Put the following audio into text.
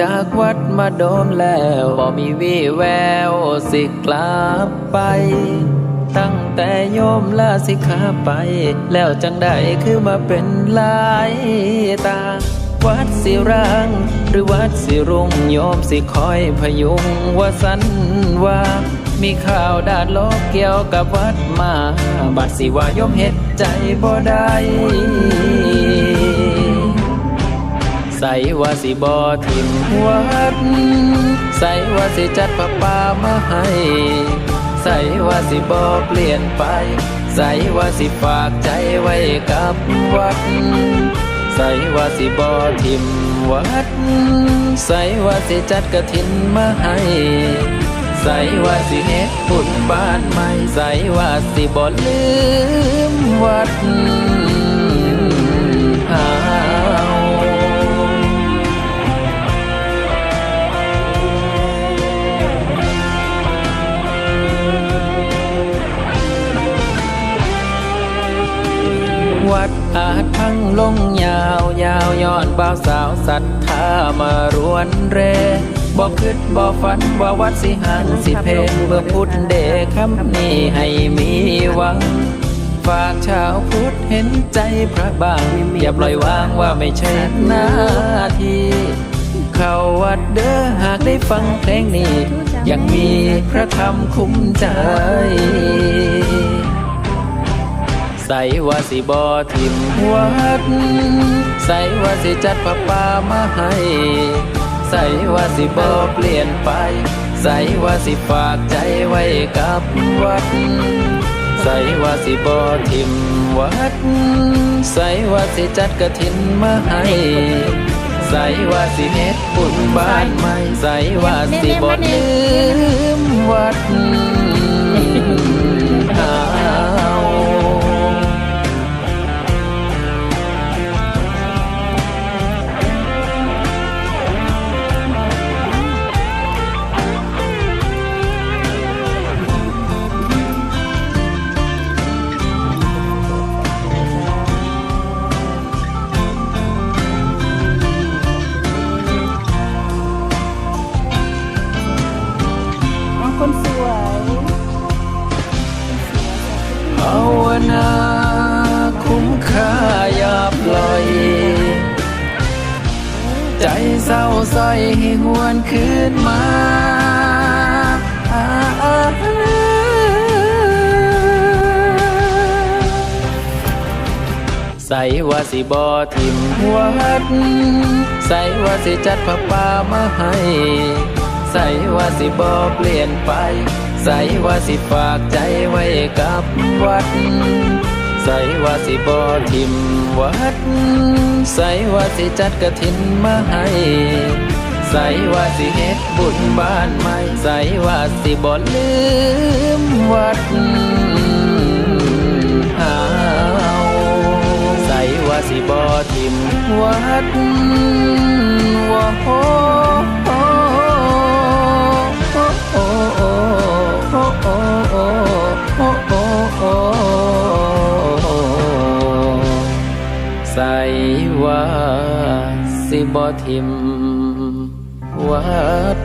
จากวัดมาโดนแล้วบ่มีวี่แววสิกลับไป ตั้งแต่โยมลาสิกขาไป แล้วจังได้คือมาเป็นลายตา วัดสิรัง หรือวัดสิรุ่งโยมสิคอยพยุงว่าสันว่ามีข่าวดาดลกเกี่ยวกับวัดมา บัดสิว่าโยมเฮ็ดใจบ่ได้ ใส่ว่าสิบอทิมวัด ใส่ว่าสิจัดผ้าป่ามาให้ ใส่ว่าสิบอเปลี่ยนไป ใส่ว่าสิฝากใจไว้กับวัด ใส่ว่าสิบอทิมวัด ใส่ว่าสิจัดกระถินมาให้ใส่ว่าสิเฮ็ดบุญบ้านใหม่ใส่ว่าสิบ่ลืมวัด อาจพังลงยาวยาวย้อนบ่าวสาวศรัทธามารวนเรบอกคิดบอกฝันว่าวัดสิหันสิเพนเมื่อพุทธเดคำนี้ให้มีหวัง ฝากชาวพุทธเห็นใจพระบางอย่าปล่อยวางว่าไม่ใช่หน้าที่เข้าวัดเด้อหากได้ฟังเพลงนี้ ยังมีพระธรรมคุ้มใจ ใส่ว่าสิบอทิมวัด ใส่ว่าสิจัดผ้าป่ามาให้ ใส่ว่าสิบอเปลี่ยนไป ใส่ว่าสิฝากใจไว้กับวัด ใส่ว่าสิบอทิมวัด ใส่ว่าสิจัดกระถินมาให้ใส่ว่าสิเฮ็ดบุญบ้านใหม่ใส่ว่าสิบอลืมวัด นาคุ้มค่าอย่าปล่อย ใจเศร้าซอยให้หวนคืนมาใส่ว่าสิบอทิมวัด ใส่ว่าสิจัดผ้าป่ามาให้ ใส่ว่าสิบอเปลี่ยนไป ใส่ว่าสิฝากใจไว้กับวัด ใส่ว่าสิบอทิมวัด ใส่ว่าสิจัดกระถินมาให้ ใส่ว่าสิเฮ็ดบุญบ้านใหม่ ใส่ว่าสิบ่ลืมวัดเฮาใส่ว่าสิบ่ทิมวัดว่าโใสว่าสิบ่ทิมวัด